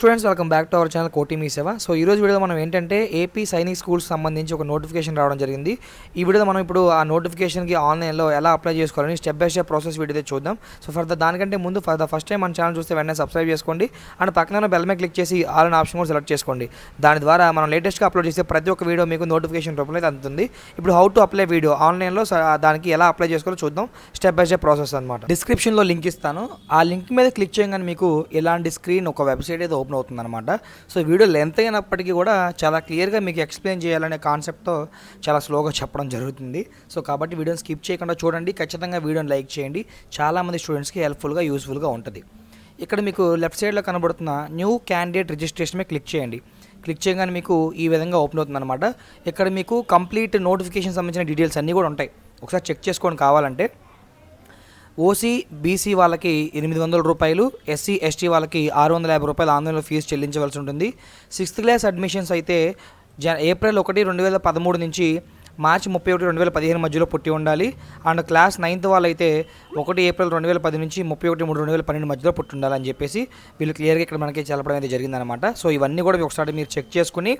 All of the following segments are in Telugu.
Students welcome back to our channel Koti Mee Seva so ఈ రోజు వీడియో మనం ఏంటంటే ఏపీ సైనిక్ స్కూల్స్ సంబంధించి ఒక నోటిఫికేషన్ రావడం జరిగింది. ఈ వీడియోలో మనం ఇప్పుడు ఆ నోటిఫికేషన్కి ఆన్లైన్లో ఎలా అప్లై చేసుకోవాలని step by step process video చూద్దాం. సో ఫర్ ద దానికంటే ముందు ఫర్ ద ఫస్ట్ టైం మన ఛానల్ చూస్తే వెంటనే సబ్స్క్రైబ్ చేసుకోండి. అండ్ పక్కన బెల్ మీద క్లిక్ చేసి ఆల్ అనే ఆప్షన్ కూడా సెలెక్ట్ చేసుకోండి. దాని ద్వారా మనం లేటెస్ట్గా అప్లోడ్ చేసే ప్రతి ఒక్క వీడియో మీకు నోటిఫికేషన్ రూపంలో అయితే అందుతుంది. ఇప్పుడు హౌ టు అప్లై వీడియో ఆన్లైన్లో దానికి ఎలా అప్లై చేసుకోవాలో చూద్దాం. స్టెప్ బై స్టెప్ ప్రాసెస్ అనమాట డిస్క్రిప్షన్లో లింక్ ఇస్తాను. ఆ లింక్ మీద క్లిక్ చేయగానే మీకు ఇలాంటి స్క్రీన్ ఒక వెబ్సైట్ అయితే ఓపెన్ అవుతుంది అనమాట సో వీడియో లెంత్ అయినప్పటికీ కూడా చాలా క్లియర్గా మీకు ఎక్స్ప్లెయిన్ చేయాలనే కాన్సెప్ట్తో చాలా స్లోగా చెప్పడం జరుగుతుంది. సో కాబట్టి వీడియోని స్కిప్ చేయకుండా చూడండి. ఖచ్చితంగా వీడియోని లైక్ చేయండి. చాలామంది స్టూడెంట్స్కి హెల్ప్ఫుల్గా యూస్ఫుల్గా ఉంటుంది. ఇక్కడ మీకు లెఫ్ట్ సైడ్లో కనబడుతున్న న్యూ క్యాండిడేట్ రిజిస్ట్రేషన్ మీద క్లిక్ చేయండి. క్లిక్ చేయగానే మీకు ఈ విధంగా ఓపెన్ అవుతుంది అనమాట ఇక్కడ మీకు కంప్లీట్ నోటిఫికేషన్ సంబంధించిన డీటెయిల్స్ అన్నీ కూడా ఉంటాయి. ఒకసారి చెక్ చేసుకోండి కావాలంటే ఓసీ బీసీ వాళ్ళకి ఎనిమిది వందల రూపాయలు ఎస్సీ ఎస్టీ వాళ్ళకి ఆరు వందల యాభై రూపాయలు ఆన్లైన్లో ఫీజు చెల్లించవలసి ఉంటుంది. సిక్స్త్ క్లాస్ అడ్మిషన్స్ అయితే జ ఏప్రిల్ ఒకటి రెండు వేల పదమూడు నుంచి మార్చి ముప్పై ఒకటి రెండు వేల పదిహేను మధ్యలో పుట్టి ఉండాలి. అండ్ క్లాస్ నైన్త్ వాళ్ళైతే ఒకటి ఏప్రిల్ రెండు వేల పది నుంచి ముప్పై ఒకటి మూడు రెండు వేల పన్నెండు మధ్యలో పుట్టి ఉండాలని చెప్పేసి వీళ్ళు క్లియర్గా ఇక్కడ మనకి చెప్పడం అయితే జరిగిందనమాట సో ఇవన్నీ కూడా ఒకసారి మీరు చెక్ చేసుకుని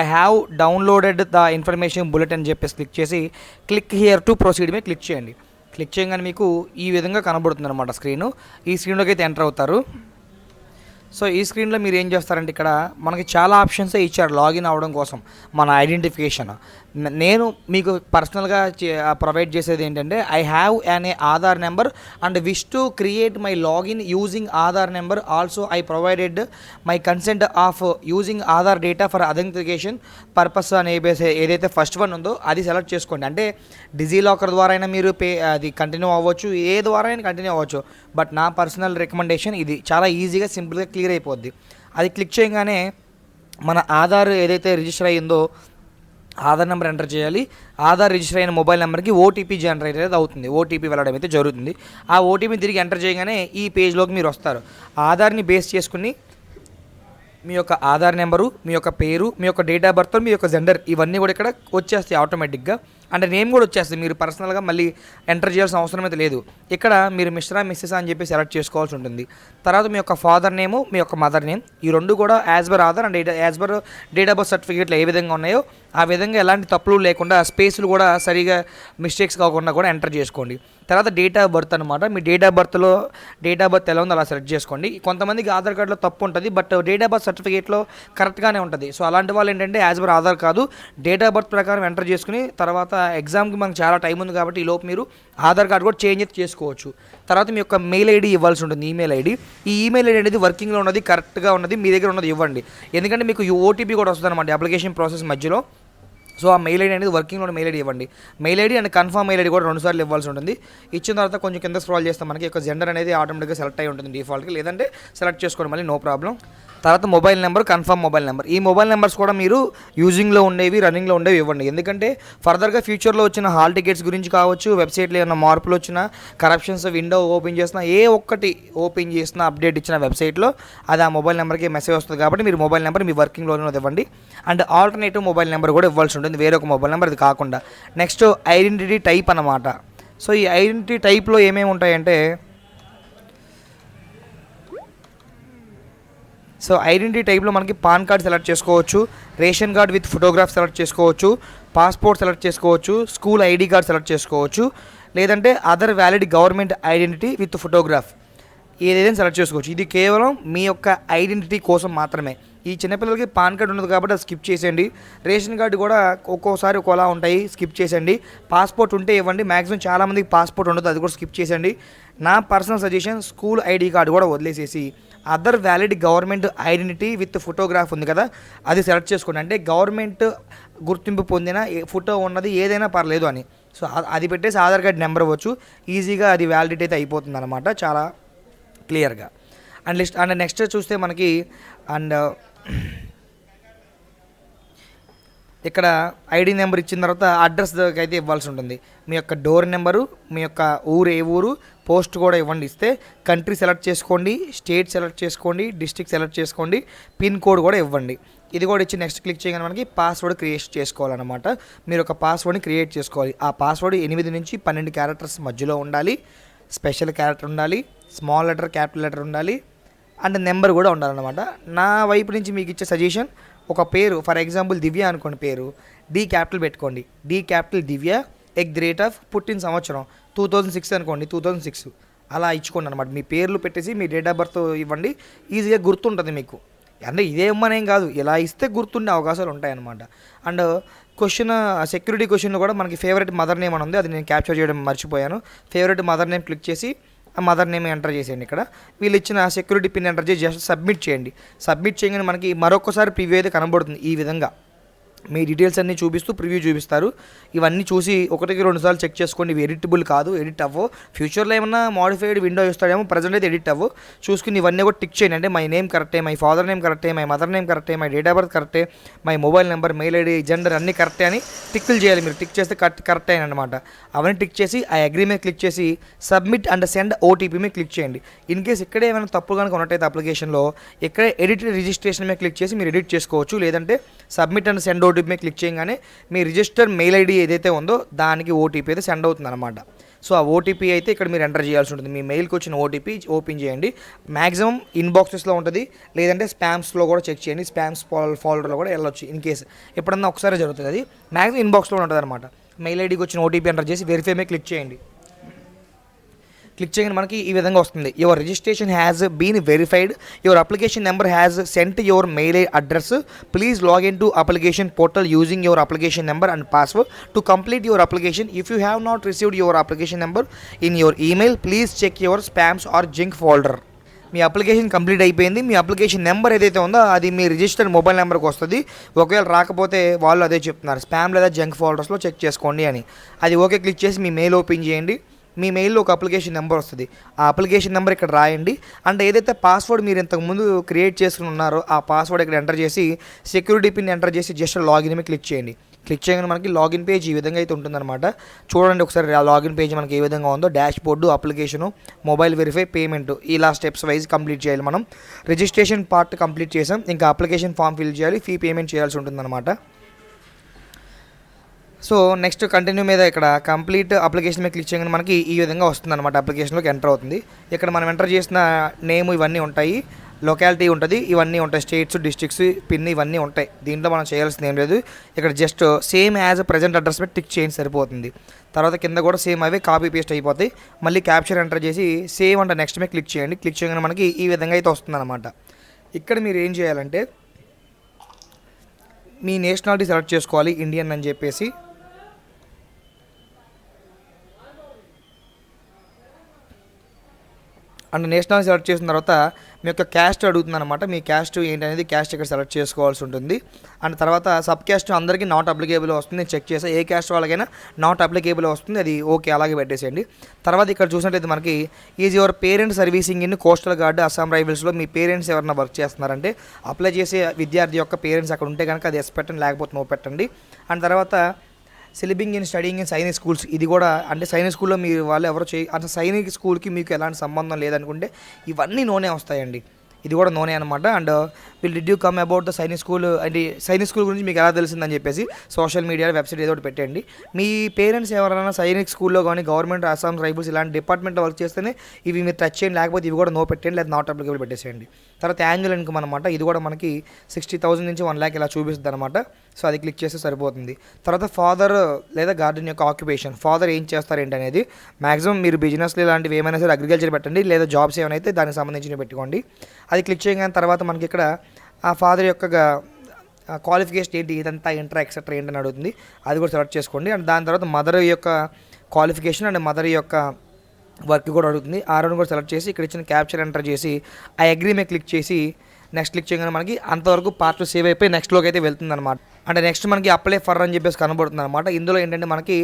I have downloaded the information bulletin అని చెప్పేసి క్లిక్ చేసి క్లిక్ హియర్ టు ప్రొసీడ్ మీద క్లిక్ చేయండి. క్లిక్ చేయగానే మీకు ఈ విధంగా కనబడుతుంది అనమాట స్క్రీను. ఈ స్క్రీన్లోకి అయితే ఎంటర్ అవుతారు. సో ఈ స్క్రీన్లో మీరు ఏం చేస్తారంటే ఇక్కడ మనకి చాలా ఆప్షన్స్ ఇచ్చారు లాగిన్ అవ్వడం కోసం. మన ఐడెంటిఫికేషన్ నేను మీకు పర్సనల్గా ప్రొవైడ్ చేసేది ఏంటంటే ఐ హ్యావ్ అనే a Aadhaar number and wish to create my login using Aadhaar number also I provided my consent of using Aadhaar data for authentication purpose అనే బేస్- ఏదైతే ఫస్ట్ వన్ ఉందో అది సెలెక్ట్ చేసుకోండి. అంటే డిజీ లాకర్ ద్వారా అయినా మీరు పే అది కంటిన్యూ అవ్వచ్చు ఏ ద్వారా అయినా కంటిన్యూ అవ్వచ్చు. బట్ నా పర్సనల్ రికమెండేషన్ ఇది. చాలా ఈజీగా సింపుల్గా క్లియర్ అయిపోద్ది. అది క్లిక్ చేయగానే మన ఆధార్ ఏదైతే రిజిస్టర్ అయ్యిందో ఆధార్ నెంబర్ ఎంటర్ చేయాలి. ఆధార్ రిజిస్టర్ అయిన మొబైల్ నెంబర్కి ఓటీపీ జనరేట్ అనేది అవుతుంది. ఓటీపీ వెళ్ళడం అయితే జరుగుతుంది. ఆ ఓటీపీ తిరిగి ఎంటర్ చేయగానే ఈ పేజ్లోకి మీరు వస్తారు. ఆధార్ని బేస్ చేసుకుని మీ యొక్క ఆధార్ నెంబరు మీ యొక్క పేరు మీ యొక్క డేట్ ఆఫ్ బర్త్ మీ యొక్క జెండర్ ఇవన్నీ కూడా ఇక్కడ వచ్చేస్తాయి ఆటోమేటిక్గా. అంటే నేమ్ కూడా వచ్చేస్తుంది. మీరు పర్సనల్గా మళ్ళీ ఎంటర్ చేయాల్సిన అవసరం అయితే లేదు. ఇక్కడ మీరు మిశ్రా మిస్సెస్ అని చెప్పి సెలెక్ట్ చేసుకోవాల్సి ఉంటుంది. తర్వాత మీ యొక్క ఫాదర్ నేము మీ యొక్క మదర్ నేమ్. ఈ రెండు కూడా as per Aadhaar and as per date of birth సర్టిఫికేట్లు ఏ విధంగా ఉన్నాయో ఆ విధంగా ఎలాంటి తప్పులు లేకుండా స్పేస్లు కూడా సరిగా మిస్టేక్స్ కాకుండా కూడా ఎంటర్ చేసుకోండి. తర్వాత డేట్ ఆఫ్ బర్త్ అనమాట మీ డేట్ ఆఫ్ బర్త్లో డేట్ ఆఫ్ బర్త్ ఎలా ఉందో అలా సెలెక్ట్ చేసుకోండి. కొంతమందికి ఆధార్ కార్డులో తప్పు ఉంటుంది బట్ డేట్ ఆఫ్ బర్త్ సర్టిఫికేట్లో కరెక్ట్గానే ఉంటుంది. సో అలాంటి వాళ్ళు ఏంటంటే యాజ్ పర్ ఆధార్ కాదు డేట్ ఆఫ్ బర్త్ ప్రకారం ఎంటర్ చేసుకుని తర్వాత ఎగ్జామ్కి మనకు చాలా టైం ఉంది కాబట్టి ఈ లోపు మీరు ఆధార్ కార్డు కూడా చేంజ్ అయితే చేసుకోవచ్చు. తర్వాత మీ యొక్క మెయిల్ ఐడి ఇవ్వాల్సి ఉంటుంది ఈమెయిల్ ఐడి. ఈ ఈమెయిల్ ఐడి అనేది వర్కింగ్లో ఉన్నది కరెక్ట్గా ఉన్నది మీ దగ్గర ఉన్నది ఇవ్వండి. ఎందుకంటే మీకు ఓటీపీ కూడా వస్తుంది అనమాట అప్లికేషన్ ప్రాసెస్ మధ్యలో. సో ఆ మెయిల్ ఐడి అనేది వర్కింగ్లో మెయిల్ ఐడి ఇవ్వండి. Mail ID and confirm mail ID కూడా రెండు సార్లు ఇవ్వాల్సి ఉంటుంది. ఇచ్చిన తర్వాత కొంచెం కింద స్క్రాల్ చేస్తే మనకి యొక్క జెండర్ అనేది ఆటోమేటిక్గా సెలెక్ట్ అయి ఉంటుంది డిఫాల్ట్గా లేదంటే సెలెక్ట్ చేసుకోండి మళ్ళీ నో ప్రాబ్లం తర్వాత mobile number confirm mobile number ఈ మొబైల్ నెంబర్స్ కూడా మీరు యూజింగ్లో ఉండేవి రన్నింగ్లో ఉండేవి ఇవ్వండి. ఎందుకంటే ఫర్దర్గా ఫ్యూచర్లో వచ్చిన హాల్ టికెట్స్ గురించి కావచ్చు వెబ్సైట్లో ఏమైనా మార్పులు వచ్చినా కరప్షన్స్ విండో ఓపెన్ చేసినా ఏ ఒక్కటి ఓపెన్ చేసినా అప్డేట్ ఇచ్చిన వెబ్సైట్లో అది ఆ మొబైల్ నెంబర్కి మెసేజ్ వస్తుంది. కాబట్టి మీరు మొబైల్ నెంబర్ మీ వర్కింగ్లోనే ఇవ్వండి. అండ్ ఆల్టర్నేటివ్ మొబైల్ నెంబర్ కూడా ఇవ్వాల్సి ఉంటుంది. వేరే ఒక మొబైల్ నెంబర్ అది కాకుండా. నెక్స్ట్ ఐడెంటిటీ టైప్ అన్నమాట. సో ఈ ఐడెంటిటీ టైప్లో ఏమేమి ఉంటాయంటే సో ఐడెంటిటీ టైప్లో మనకి పాన్ కార్డ్ సెలెక్ట్ చేసుకోవచ్చు ration card with photograph select చేసుకోవచ్చు పాస్పోర్ట్ సెలెక్ట్ చేసుకోవచ్చు స్కూల్ ఐడి కార్డ్ సెలెక్ట్ చేసుకోవచ్చు లేదంటే other valid government identity with photograph ఏదైనా సెలెక్ట్ చేసుకోవచ్చు. ఇది కేవలం మీ యొక్క ఐడెంటిటీ కోసం మాత్రమే. ఈ చిన్నపిల్లలకి పాన్ కార్డ్ ఉండదు కాబట్టి అది స్కిప్ చేసేయండి. రేషన్ కార్డు కూడా ఒక్కోసారి ఒక్కోలా ఉంటాయి స్కిప్ చేసేయండి. పాస్పోర్ట్ ఉంటే ఇవ్వండి. మ్యాక్సిమం చాలామందికి పాస్పోర్ట్ ఉండదు అది కూడా స్కిప్ చేసేయండి. నా personal suggestion school ID card కూడా వదిలేసేసి other valid government identity with photograph ఉంది కదా అది సెలెక్ట్ చేసుకోండి. అంటే గవర్నమెంట్ గుర్తింపు పొందిన ఫోటో ఉన్నది ఏదైనా పర్లేదు అని. సో అది పెట్టేసి ఆధార్ కార్డ్ నెంబర్ ఇవ్వచ్చు. ఈజీగా అది వ్యాలిడిటీ అయితే అయిపోతుంది అనమాట చాలా క్లియర్గా. అండ్ లిస్ట్ అండ్ నెక్స్ట్ చూస్తే మనకి అండ్ ఇక్కడ ఐడి నెంబర్ ఇచ్చిన తర్వాత అడ్రస్ అయితే ఇవ్వాల్సి ఉంటుంది. మీ యొక్క డోర్ నెంబరు మీ యొక్క ఊరు ఏ ఊరు పోస్ట్ కూడా ఇవ్వండి ఇస్తే కంట్రీ సెలెక్ట్ చేసుకోండి స్టేట్ సెలెక్ట్ చేసుకోండి డిస్ట్రిక్ట్ సెలెక్ట్ చేసుకోండి పిన్ కోడ్ కూడా ఇవ్వండి. ఇది కూడా ఇచ్చి నెక్స్ట్ క్లిక్ చేయగానే మనకి పాస్వర్డ్ క్రియేట్ చేసుకోవాలన్నమాట. మీరు ఒక పాస్వర్డ్ని క్రియేట్ చేసుకోవాలి. ఆ పాస్వర్డ్ ఎనిమిది నుంచి పన్నెండు క్యారెక్టర్స్ మధ్యలో ఉండాలి. స్పెషల్ క్యారెక్టర్ ఉండాలి స్మాల్ లెటర్ క్యాపిటల్ లెటర్ ఉండాలి. అండ్ నెంబర్ కూడా ఉండాలన్నమాట. నా వైపు నుంచి మీకు ఇచ్చే సజెషన్ ఒక పేరు ఫర్ ఎగ్జాంపుల్ దివ్య అనుకోండి పేరు డి క్యాపిటల్ పెట్టుకోండి. D capital Divya at the rate of పుట్టిన సంవత్సరం టూ థౌజండ్ సిక్స్ అనుకోండి టూ థౌజండ్ సిక్స్. అలా ఇచ్చుకోండి అనమాట మీ పేర్లు పెట్టేసి మీ డేట్ ఆఫ్ బర్త్ ఇవ్వండి ఈజీగా గుర్తుంటుంది మీకు. అంటే ఇదేమనేం కాదు ఇలా ఇస్తే గుర్తుండే అవకాశాలు ఉంటాయన్నమాట. అండ్ క్వశ్చన్ సెక్యూరిటీ క్వశ్చన్లో కూడా మనకి ఫేవరెట్ మదర్ నేమ్ అని ఉంది అది నేను క్యాప్చర్ చేయడం మర్చిపోయాను. ఫేవరెట్ మదర్ నేమ్ క్లిక్ చేసి ఆ మదర్ నేమ్ ఎంటర్ చేసేయండి ఇక్కడ. వీళ్ళు ఇచ్చిన సెక్యూరిటీ పిన్ ఎంటర్ చేసి జస్ట్ సబ్మిట్ చేయండి. సబ్మిట్ చేయగానే మనకి మరొకసారి ప్రివ్యూ అయితే కనబడుతుంది ఈ విధంగా. మీ డీటెయిల్స్ అన్నీ చూపిస్తూ ప్రివ్యూ చూపిస్తారు. ఇవన్నీ చూసి ఒకటికి రెండు సార్లు చెక్ చేసుకోండి. ఇవి ఎడిటబుల్ కాదు ఎడిట్ అవ్వు. ఫ్యూచర్లో ఏమన్నా మాడిఫైడ్ విండో ఇస్తాడేమో ప్రజెంట్ అయితే ఎడిట్ అవ్వు. చూసుకుని ఇవన్నీ కూడా టిక్ చేయండి. అంటే మై నేమ్ కరెక్టే మై ఫాదర్ నేమ్ కరెక్టే మై మదర్ నేమ్ కరెక్టే మై డేట్ ఆఫ్ బర్త్ కరెక్టే my mobile number mail ID gender అన్నీ కరెక్టే అని టిక్లు చేయాలి. మీరు టిక్ చేస్తే కరెక్ట్ కరెక్ట్ అయిన అనమాట అవన్నీ టిక్ చేసి ఆ అగ్రీ మీద క్లిక్ చేసి సబ్మిట్ అండ్ సెండ్ ఓటీపీ మీద క్లిక్ చేయండి. ఇన్ కేస్ ఇక్కడే ఏమైనా తప్పు కనుక ఉన్నట్టయితే అప్లికేషన్లో ఇక్కడే ఎడిట్ రిజిస్ట్రేషన్ మీద క్లిక్ చేసి మీరు ఎడిట్ చేసుకోవచ్చు. లేదంటే సబ్మిట్ అండ్ సెండ్ ఓటీపీ మీద క్లిక్ చేయగానే మీ రిజిస్టర్ మెయిల్ ఐడి ఏదైతే ఉందో దానికి ఓటీపీ అయితే సెండ్ అవుతుంది అనమాట సో ఆ ఓటీపీ అయితే ఇక్కడ మీరు ఎంటర్ చేయాల్సి ఉంటుంది. మీ మెయిల్కి వచ్చిన ఓటీపీ ఓపెన్ చేయండి. మ్యాక్సిమం ఇన్బాక్సెస్లో ఉంటుంది. లేదంటే స్పామ్స్లో కూడా చెక్ చేయండి. స్పామ్స్ ఫోల్డర్లో కూడా వెళ్ళొచ్చు ఇన్ కేస్ ఎప్పుడన్నా ఒకసారి జరుగుతుంది అది. మ్యాక్సిమం ఇన్బాక్స్లో ఉంటుంది అనమాట మెయిల్ ఐడికి వచ్చిన ఓటీపీ ఎంటర్ చేసి వెరిఫై మీద క్లిక్ చేయండి. క్లిక్ చేయగానే మనకి ఈ విధంగా వస్తుంది. Your registration has been verified your application number has sent your mail address please login to application portal using your application number and password to complete your application if you have not received your application number in your email please check your spams or junk folder me application complete అయిపోయింది. మీ అప్లికేషన్ నెంబర్ ఏదైతే ఉందో అది మీ రిజిస్టర్డ్ మొబైల్ నెంబర్కి వస్తుంది. ఒకవేళ రాకపోతే వాళ్ళు అదే చెప్తున్నారు. స్పామ్ లేదా జంక్ ఫోల్డర్స్లో చెక్ చేసుకోండి అని. అది ఓకే క్లిక్ చేసి మీ మెయిల్ ఓపెన్ చేయండి. మీ మెయిల్లో ఒక అప్లికేషన్ నెంబర్ వస్తుంది. ఆ అప్లికేషన్ నెంబర్ ఇక్కడ రాయండి. అండ్ ఏదైతే పాస్వర్డ్ మీరు ఇంతకుముందు క్రియేట్ చేసుకుని ఉన్నారో ఆ పాస్వర్డ్ ఇక్కడ ఎంటర్ చేసి సెక్యూరిటీ పిన్ ఎంటర్ చేసి జస్ట్ లాగిన్ మీద క్లిక్ చేయండి. క్లిక్ చేయగానే మనకి లాగిన్ పేజ్ ఈ విధంగా అయితే ఉంటుందన్నమాట. చూడండి ఒకసారి ఆ లాగిన్ పేజ్ మనకి ఏ విధంగా ఉందో. Dashboard application mobile verify payment ఇలా స్టెప్స్ వైజ్ కంప్లీట్ చేయాలి మనం. రిజిస్ట్రేషన్ పార్ట్ కంప్లీట్ చేసాం. ఇంకా అప్లికేషన్ ఫామ్ ఫిల్ చేయాలి. ఫీ పేమెంట్ చేయాల్సి ఉంటుందన్నమాట. సో నెక్స్ట్ కంటిన్యూ మీద ఇక్కడ కంప్లీట్ అప్లికేషన్ మీద క్లిక్ చేయగానే మనకి ఈ విధంగా వస్తుంది అనమాట అప్లికేషన్లోకి ఎంటర్ అవుతుంది. ఇక్కడ మనం ఎంటర్ చేసిన నేమ్ ఇవన్నీ ఉంటాయి లొకాలిటీ ఉంటుంది ఇవన్నీ ఉంటాయి స్టేట్స్ డిస్ట్రిక్ట్స్ పిన్ ఇవన్నీ ఉంటాయి. దీంట్లో మనం చేయాల్సింది ఏం లేదు. ఇక్కడ just same as present address పెట్టి టిక్ చేయండి సరిపోతుంది. తర్వాత కింద కూడా సేమ్ అవే కాపీ పేస్ట్ అయిపోతాయి. మళ్ళీ క్యాప్చర్ ఎంటర్ చేసి సేమ్ అంటే నెక్స్ట్ మీద క్లిక్ చేయండి. క్లిక్ చేయగానే మనకి ఈ విధంగా అయితే వస్తుంది అనమాట ఇక్కడ మీరు ఏం చేయాలంటే మీ నేషనాలిటీ సెలెక్ట్ చేసుకోవాలి ఇండియన్ అని చెప్పేసి. అండ్ నేషనల్ సెలెక్ట్ చేసిన తర్వాత మీ యొక్క క్యాస్ట్ అడుగుతుంది అనమాట మీ క్యాస్ట్ ఏంటనేది క్యాస్ట్ ఇక్కడ సెలెక్ట్ చేసుకోవాల్సి ఉంటుంది. అండ్ తర్వాత సబ్ క్యాస్ట్ అందరికీ నాట్ అప్లికేబుల్ వస్తుంది. నేను చెక్ చేసా. ఏ క్యాస్ట్ వాళ్ళకైనా నాట్ అప్లికేబుల్ వస్తుంది. అది ఓకే అలాగే పెట్టేసేయండి. తర్వాత ఇక్కడ చూసినట్లయితే మనకి is your parents servicing in coastal guard Assam రైఫిల్స్లో మీ పేరెంట్స్ ఎవరైనా వర్క్ చేస్తున్నారంటే అప్లై చేసే విద్యార్థి యొక్క పేరెంట్స్ అక్కడ ఉంటే కనుక అది ఎస్ పెట్టండి లేకపోతే నో పెట్టండి. అండ్ తర్వాత sibling in studying in Sainik schools. ఇది కూడా అంటే సైనిక్ స్కూల్లో మీరు వాళ్ళు ఎవరో చే అంటే సైనిక్ స్కూల్కి మీకు ఎలాంటి సంబంధం లేదనుకుంటే ఇవన్నీ నూనె వస్తాయండి. ఇది కూడా నూనె అనమాట and will did you come about the Sainik school అంటే సైనిక్ స్కూల్ గురించి మీకు ఎలా తెలిసిందని చెప్పేసి సోషల్ మీడియా వెబ్సైట్ ఏదో ఒకటి పెట్టండి మీ పేరెంట్స్ ఎవరైనా సైనిక్ స్కూల్లో కానీ గవర్నమెంట్ అస్సాం రైఫుల్స్ ఇలాంటి డిపార్ట్మెంట్లో వర్క్ చేస్తేనే ఇవి మీరు టచ్ చేయండి. లేకపోతే ఇవి కూడా నో పెట్టండి లేదా నాట్ అప్లికేబుల్ పెట్టేసేయండి. తర్వాత యాన్యువల్ ఇన్కమ్ అనమాట ఇది కూడా మనకి సిక్స్టీ థౌసండ్ నుంచి వన్ ల్యాక్ ఇలా చూపిస్తుంది అనమాట సో అది క్లిక్ చేస్తే సరిపోతుంది. తర్వాత ఫాదర్ లేదా గార్డెన్ యొక్క ఆక్యుపేషన్ ఫాదర్ ఏం చేస్తారు ఏంటి అనేది మాక్సిమం మీరు బిజినెస్లు ఇలాంటివి ఏమైనా సరే అగ్రికల్చర్ పెట్టండి. లేదా జాబ్స్ ఏమైనా అయితే దానికి సంబంధించినవి పెట్టుకోండి. అది క్లిక్ చేయగానే తర్వాత మనకి ఇక్కడ ఆ ఫాదర్ యొక్క క్వాలిఫికేషన్ ఏంటి ఇదంతా ఇంటర్ ఎక్సెట్రా అని అడుగుతుంది. అది కూడా సెలెక్ట్ చేసుకోండి. అండ్ దాని తర్వాత మదర్ యొక్క క్వాలిఫికేషన్ అండ్ మదర్ యొక్క వర్క్ కూడా అడుగుతుంది. ఆ రెండు కూడా సెలెక్ట్ చేసి ఇక్కడ ఇచ్చిన క్యాప్చర్ ఎంటర్ చేసి ఆ అగ్రిమెంట్ క్లిక్ చేసి నెక్స్ట్ క్లిక్ చేయగానే మనకి అంతవరకు పార్ట్ సేవ్ అయిపోయి నెక్స్ట్లోకి అయితే వెళ్తుంది అనమాట అంటే నెక్స్ట్ మనకి అప్లై ఫర్ అని చెప్పేసి కనబడుతుంది అనమాట ఇందులో ఏంటంటే మనకి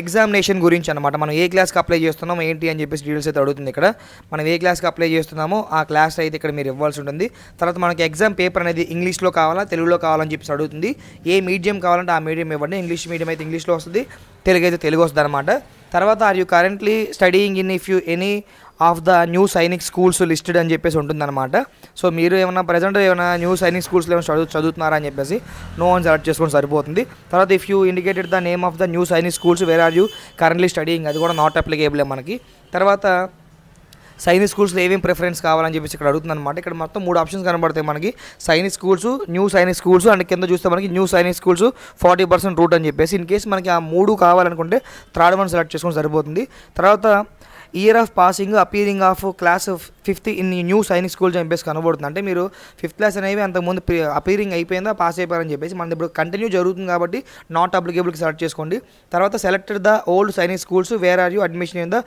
ఎగ్జామినేషన్ గురించి అనమాట మనం ఏ క్లాస్కి అప్లై చేస్తున్నాం ఏంటి అని చెప్పేసి డీటెయిల్స్ అయితే అడుగుతుంది ఇక్కడ. మనం ఏ క్లాస్కి అప్లై చేస్తున్నామో ఆ క్లాస్ అయితే ఇక్కడ మీరు ఇవ్వాల్సి ఉంటుంది. తర్వాత మనకి ఎగ్జామ్ పేపర్ అనేది ఇంగ్లీష్లో కావాలా తెలుగులో కావాలని చెప్పేసి అడుగుతుంది. ఏ మీడియం కావాలంటే ఆ మీడియం ఇవ్వండి. ఇంగ్లీష్ మీడియం అయితే ఇంగ్లీష్లో వస్తుంది తెలుగు అయితే తెలుగు వస్తుంది అనమాట తర్వాత are you currently studying in if you any of the new Sainik schools listed అని చెప్పేసి ఉంటుందన్నమాట. సో మీరు ఏమైనా ప్రజెంట్ ఏమైనా న్యూ సైనిక్ స్కూల్స్లో ఏమైనా చదువు చదువుతున్నారా అని చెప్పేసి నో అని సెలెక్ట్ చేసుకొని సరిపోతుంది. తర్వాత if you indicated the name of the new Sainik schools where are you currently studying అది కూడా నాట్ అప్లికేబుల్ మనకి. తర్వాత సైనిక్ స్కూల్స్లో ఏమేమి ప్రిఫరెన్స్ కావాలని చెప్పేసి ఇక్కడ అడుగుతుందన్నమాట. ఇక్కడ మొత్తం మూడు ఆప్షన్స్ కనబడతాయి మనకి. Sainik schools new Sainik schools and కింద చూస్తే మనకి new Sainik schools forty percent route అని చెప్పేసి. ఇన్ కేస్ మనకి ఆ మూడు కావాలనుకుంటే థర్డ్ వన్ సెలెక్ట్ చేసుకొని సరిపోతుంది. తర్వాత year of passing appearing of class fifth in new Sainik school చెప్పేసి కనబడుతుంది. అంటే మీరు ఫిఫ్త్ క్లాస్ అనేవి అంతకుముందు అపీరింగ్ అయిపోయిందా పాస్ అయిపోయారని చెప్పేసి మనది ఇప్పుడు కంటిన్యూ జరుగుతుంది కాబట్టి నాట్ అప్లికేబుల్కి సెలెక్ట్ చేసుకోండి. తర్వాత selected the old Sainik schools where are you admission in the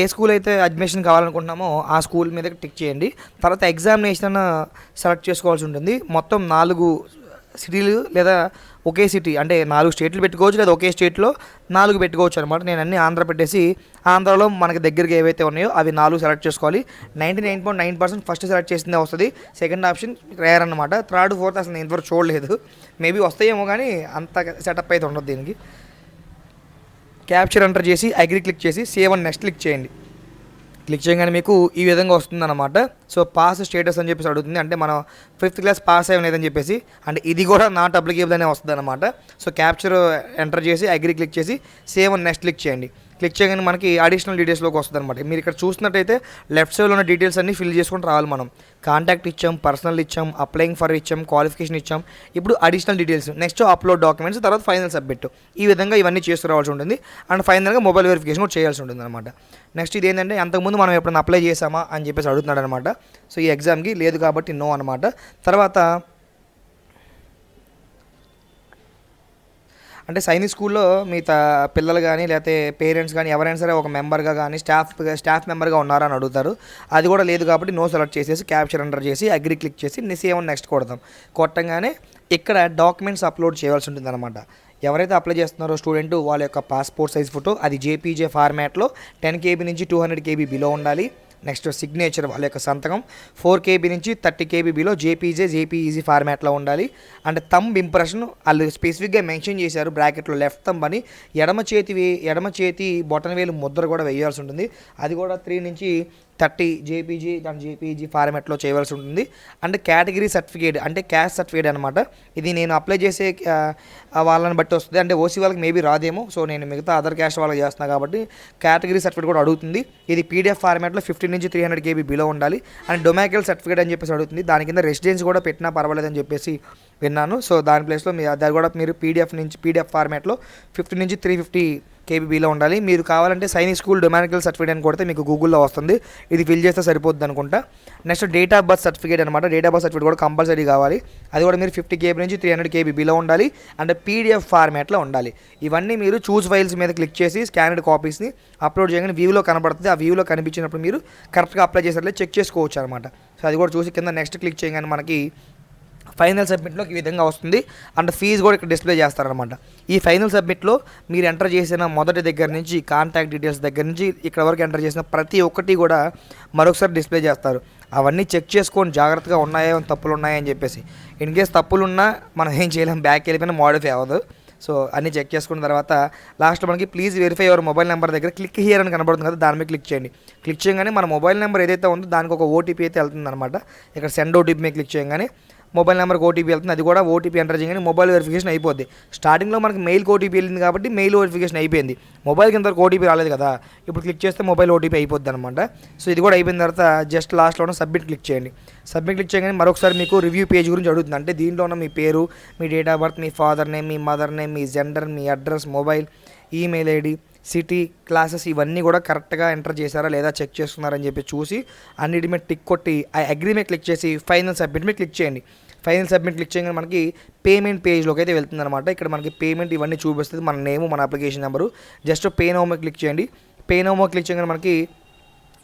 A school అయితే అడ్మిషన్ కావాలనుకుంటున్నామో ఆ స్కూల్ మీద టిక్ చేయండి. తర్వాత ఎగ్జామినేషన్ సెలెక్ట్ చేసుకోవాల్సి ఉంటుంది. మొత్తం నాలుగు సిటీలు లేదా ఒకే సిటీ అంటే నాలుగు స్టేట్లు పెట్టుకోవచ్చు లేదా ఒకే స్టేట్లో నాలుగు పెట్టుకోవచ్చు అనమాట నేను అన్ని ఆంధ్ర పెట్టేసి ఆంధ్రాలో మనకి దగ్గరికి ఏవైతే ఉన్నాయో అవి నాలుగు సెలెక్ట్ చేసుకోవాలి. Ninety nine point nine percent first select చేసిందే వస్తుంది. సెకండ్ ఆప్షన్ రేర్ అనమాట థర్డ్ ఫోర్త్ అసలు నేను ఇంతవరకు చూడలేదు. మేబీ వస్తాయేమో కానీ అంత సెటప్ అయితే ఉండదు దీనికి. క్యాప్చర్ ఎంటర్ చేసి అగ్రి క్లిక్ చేసి సేవ్ అండ్ నెక్స్ట్ క్లిక్ చేయండి. క్లిక్ చేయగానే మీకు ఈ విధంగా వస్తుందన్నమాట. సో పాస్ స్టేటస్ అని చెప్పేసి అడుగుతుంది. అంటే మనం ఫిఫ్త్ క్లాస్ పాస్ అయ్యలేదని చెప్పేసి. అంటే ఇది కూడా నాట్ అప్లికేబుల్ అనే వస్తుంది అనమాట సో క్యాప్చర్ ఎంటర్ చేసి అగ్రి క్లిక్ చేసి సేవ్ నెక్స్ట్ క్లిక్ చేయండి. క్లిక్ చేయగానే మనకి అడిషనల్ డీటెయిల్స్లోకి వస్తుంది అనమాట మీరు ఇక్కడ చూసినట్టయితే లెఫ్ట్ సైడ్లో ఉన్న డీటెయిల్స్ అన్ని ఫిల్ చేసుకొని రావాలి మనం. కాంటాక్ట్ ఇచ్చాం పర్సనల్ ఇచ్చాం అప్లయింగ్ ఫర్ ఇచ్చాం క్వాలిఫికేషన్ ఇచ్చాం. ఇప్పుడు additional details next upload documents తర్వాత ఫైనల్ సబ్మిట్ ఈ విధంగా ఇవన్నీ చేసుకురావాల్సి ఉంటుంది. అండ్ ఫైనల్గా మొబైల్ వెరిఫికేషన్ కూడా చేయాల్సి ఉంటుంది అనమాట నెక్స్ట్ ఇది ఏంటంటే అంతకుముందు మనం ఎప్పుడైనా అప్లై చేసామా అని చెప్పేసి అడుగుతున్నాడు అనమాట సో ఈ ఎగ్జామ్కి లేదు కాబట్టి నో అనమాట తర్వాత అంటే సైనిక్ స్కూల్లో మిగతా పిల్లలు కానీ లేకపోతే పేరెంట్స్ కానీ ఎవరైనా సరే ఒక మెంబర్గా కానీ స్టాఫ్ స్టాఫ్ మెంబర్గా ఉన్నారని అడుగుతారు. అది కూడా లేదు కాబట్టి నో సెలెక్ట్ చేసేసి క్యాప్చర్ ఎంటర్ చేసి అగ్రి క్లిక్ చేసి సేవ్ నెక్స్ట్ కొడతాం. కొట్టంగానే ఇక్కడ డాక్యుమెంట్స్ అప్లోడ్ చేయాల్సి ఉంటుంది అనమాట ఎవరైతే అప్లై చేస్తున్నారో స్టూడెంట్ వాళ్ళ యొక్క పాస్పోర్ట్ సైజ్ ఫోటో అది జేపీజే ఫార్మాట్లో టెన్ కేబీ నుంచి టూ హండ్రెడ్ కేబీ బిలో ఉండాలి. నెక్స్ట్ సిగ్నేచర్ వాళ్ళ యొక్క సంతకం. ఫోర్ కేబీ నుంచి thirty KB below JPG JPEG ఫార్మాట్లో ఉండాలి. అండ్ థంబ్ ఇంప్రెషన్ వాళ్ళు స్పెసిఫిక్గా మెన్షన్ చేశారు. బ్రాకెట్లో లెఫ్ట్ థంబ్ అని. ఎడమ చేతి వే- ఎడమ చేతి బొటన వేలు ముద్ర కూడా వేయాల్సి ఉంటుంది. అది కూడా త్రీ నుంచి థర్టీ జేపీజీ దాని జేపీజీ ఫార్మాట్లో చేయవలసి ఉంటుంది. అండ్ కేటగిరీ సర్టిఫికేట్ అంటే క్యాష్ సర్టిఫికేట్ అనమాట ఇది నేను అప్లై చేసే వాళ్ళని బట్టి వస్తుంది. అంటే ఓసీ వాళ్ళకి మేబీ రాదేమో. సో నేను మిగతా అదర్ క్యాస్ట్ వాళ్ళకి చేస్తున్నా కాబట్టి కేటగిరీ సర్టిఫికేట్ కూడా అడుగుతుంది. ఇది పీడిఎఫ్ ఫార్మాట్లో ఫిఫ్టీన్ నుంచి త్రీ హండ్రెడ్ కేబీ బిలో ఉండాలి. అండ్ డొమాకల్ సర్టిఫికేట్ అని చెప్పేసి అడుగుతుంది. దాని కింద రెసిడెన్స్ కూడా పెట్టినా పర్వాలేదని చెప్పేసి విన్నాను. సో దాని ప్లేస్లో మీ అది కూడా మీరు పీడిఎఫ్ నుంచి పీడిఎఫ్ ఫార్మాట్లో ఫిఫ్టీ నుంచి త్రీ ఫిఫ్టీ కేబీబీలో ఉండాలి. మీరు కావాలంటే సైనిక్ స్కూల్ డొమానికల్ సర్టిఫికేట్ అని కొడితే మీకు గూగుల్లో వస్తుంది. ఇది ఫిల్ చేస్తే సరిపోద్ది అనుకుంటా. Next date of birth certificate అనమాట డేట్ ఆఫ్ బర్త్ సర్టిఫికేట్ కూడా కంపల్సరీ కావాలి. అది కూడా మీరు ఫిఫ్టీ కేబీ నుంచి త్రీ హండ్రెడ్ కేబీబీలో ఉండాలి. అండ్ పీడిఎఫ్ ఫార్మాట్లో ఉండాలి. ఇవన్నీ మీరు చూస్ ఫైల్స్ మీద క్లిక్ చేసి స్కానర్డ్ కాపీస్ని అప్లోడ్ చేయగానే వ్యూలో కనబడుతుంది. ఆ వ్యూలో కనిపించినప్పుడు మీరు కరెక్ట్గా అప్లై చేసినట్లే చెక్ చేసుకోవచ్చు అనమాట సో అది కూడా చూసి కింద నెక్స్ట్ క్లిక్ చేయగానే మనకి ఫైనల్ సబ్మిట్లో ఈ విధంగా వస్తుంది. అండ్ ఫీజు కూడా ఇక్కడ డిస్ప్లే చేస్తారనమాట ఈ ఫైనల్ సబ్మిట్లో మీరు ఎంటర్ చేసిన మొదటి దగ్గర నుంచి కాంటాక్ట్ డీటెయిల్స్ దగ్గర నుంచి ఇక్కడ వరకు ఎంటర్ చేసిన ప్రతి ఒక్కటి కూడా మరొకసారి డిస్ప్లే చేస్తారు. అవన్నీ చెక్ చేసుకొని జాగ్రత్తగా ఉన్నాయో తప్పులు ఉన్నాయో అని చెప్పేసి. ఇన్ కేస్ తప్పులు ఉన్నా మనం ఏం చేయలేం బ్యాక్ వెళ్ళిపోయినా మోడిఫై అవ్వదు. సో అన్నీ చెక్ చేసుకున్న తర్వాత లాస్ట్ మనకి please verify your mobile number దగ్గర క్లిక్ హియర్ అని కనబడుతుంది కదా దాని మీద క్లిక్ చేయండి. క్లిక్ చేయగానే మన మొబైల్ నెంబర్ ఏదైతే ఉందో దానికి ఒక ఓటీపీ అయితే వెళ్తుంది అనమాట ఇక్కడ సెండ్ ఓటీపీ మీద క్లిక్ చేయగానే మొబైల్ నెంబర్కి ఓటీపీ వెళ్తుంది. అది కూడా ఓటీపీ ఎంటర్ చేయగానే మొబైల్ వెరిఫికేషన్ అయిపోద్ది. స్టార్టింగ్లో మనకి మెయిల్కి ఓటీపీ వెళ్ళింది కాబట్టి మెయిల్ వెరిఫికేషన్ అయిపోయింది. మొబైల్కి ఇంతవరకు ఓటీపీ రాలేదు కదా. ఇప్పుడు క్లిక్ చేస్తే మొబైల్ ఓటీపీ అయిపోద్ది అనమాట సో ఇది కూడా అయిపోయిన తర్వాత జస్ట్ లాస్ట్లో సబ్మిట్ క్లిక్ చేయండి. సబ్మిట్ క్లిక్ చేయగానే మరొకసారి మీకు రివ్యూ పేజ్ గురించి అడుగుతుంది. అంటే దీంట్లో ఉన్న మీ పేరు మీ డేట్ ఆఫ్ బర్త్ మీ ఫాదర్ నేమ్ మీ మదర్ నేమ్ మీ జెండర్ మీ address mobile email ID city classes ఇవన్నీ కూడా కరెక్ట్గా ఎంటర్ చేశారా లేదా చెక్ చేస్తున్నారని చెప్పి చూసి అన్నిటి మీద టిక్ కొట్టి ఆ అగ్రిమెంట్ క్లిక్ చేసి ఫైనల్ సబ్మిట్ మీద క్లిక్ చేయండి. ఫైనల్ సబ్మిట్ క్లిక్ చేయగానే మనకి పేమెంట్ పేజ్లోకి అయితే వెళ్తుంది అనమాట ఇక్కడ మనకి పేమెంట్ ఇవన్నీ చూపిస్తుంది. మన నేమ్ మన application number. Just pay now click చేయండి. పే నోమో క్లిక్ చేయగానే మనకి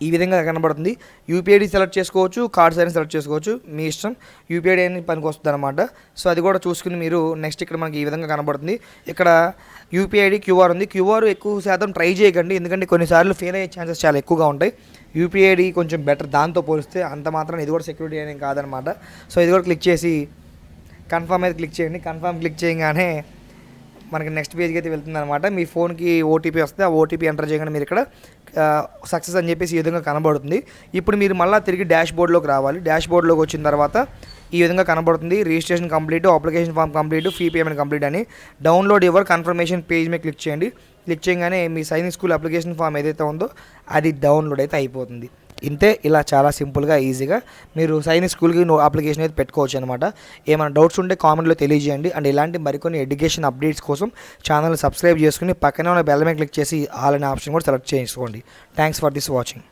ఈ విధంగా కనబడుతుంది. యూపీఐడి సెలెక్ట్ చేసుకోవచ్చు కార్డ్స్ అయినా సెలెక్ట్ చేసుకోవచ్చు మీ ఇష్టం. యూపీఐడి అని పనికి వస్తుంది అనమాట సో అది కూడా చూసుకుని మీరు నెక్స్ట్ ఇక్కడ మనకి ఈ విధంగా కనబడుతుంది. ఇక్కడ యూపీఐడి క్యూఆర్ ఉంది. క్యూఆర్ ఎక్కువ శాతం ట్రై చేయకండి. ఎందుకంటే కొన్నిసార్లు ఫెయిల్ అయ్యే ఛాన్సెస్ చాలా ఎక్కువగా ఉంటాయి. యూపీఐడి కొంచెం బెటర్ దాంతో పోలిస్తే అంత మాత్రం ఇది కూడా సెక్యూరిటీ అనేది కాదనమాట సో ఇది కూడా క్లిక్ చేసి కన్ఫర్మ్ అయితే క్లిక్ చేయండి. కన్ఫర్మ్ క్లిక్ చేయగానే మనకి నెక్స్ట్ పేజ్కి అయితే వెళ్తుంది అనమాట మీ ఫోన్కి ఓటీపీ వస్తే ఆ ఓటీపీ ఎంటర్ చేయగానే మీరు ఇక్కడ సక్సెస్ అని చెప్పేసి ఈ విధంగా కనబడుతుంది. ఇప్పుడు మీరు మళ్ళీ తిరిగి డాష్ బోర్డ్లోకి రావాలి. డాష్ బోర్డ్లోకి వచ్చిన తర్వాత ఈ విధంగా కనబడుతుంది. Registration complete application form complete fee payment complete అని. డౌన్లోడ్ ఇవ్వరు కన్ఫర్మేషన్ పేజ్ మీద క్లిక్ చేయండి. క్లిక్ చేయగానే మీ సైనిక్ స్కూల్ అప్లికేషన్ ఫామ్ ఏదైతే ఉందో అది డౌన్లోడ్ అయితే అయిపోతుంది. ఇంతే ఇలా చాలా సింపుల్గా ఈజీగా మీరు సైన్ స్కూల్కి నో అప్లికేషన్ అయితే పెట్టుకోవచ్చు అనమాట ఏమైనా డౌట్స్ ఉంటే కామెంట్లో తెలియజేయండి. అండ్ ఇలాంటి మరికొన్ని ఎడ్యుకేషన్ అప్డేట్స్ కోసం ఛానల్ సబ్స్క్రైబ్ చేసుకుని పక్కనే ఉన్న బెల్ మీద క్లిక్ చేసి ఆల్ అనే ఆప్షన్ కూడా సెలెక్ట్ చేసుకోండి థ్యాంక్స్ ఫర్ దిస్ వాచింగ్.